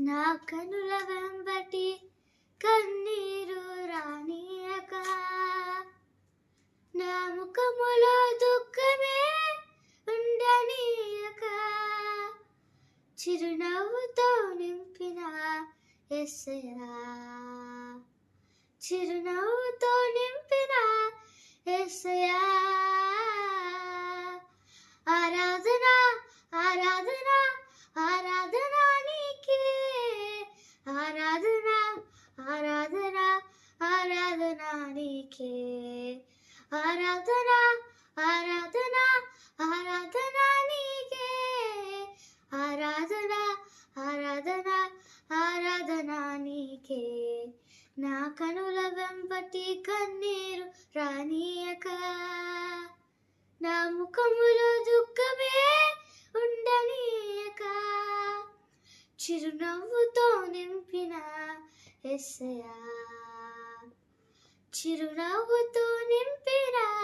నా కనుల వెంబటి కన్నీరు రానియక. నా ముఖములో దుఃఖమే ఉండనీయక. చిరునవ్వుతో నింపిన ఎస్సయా చిరునవ్వుతో నింపిన ఎస్సయా నీకే ఆరాధన ఆరాధన ఆరాధన నీకే. ఆరాధన ఆరాధన ఆరాధన నీకే. నా కనుల వెంపటి కన్నీరు రానియక. నా ముఖములో దుఃఖమే ఉండనీయక. చిరునవ్వుతో నింపిన ఎస్సయా చిరునవ్వుతో నింపిరా.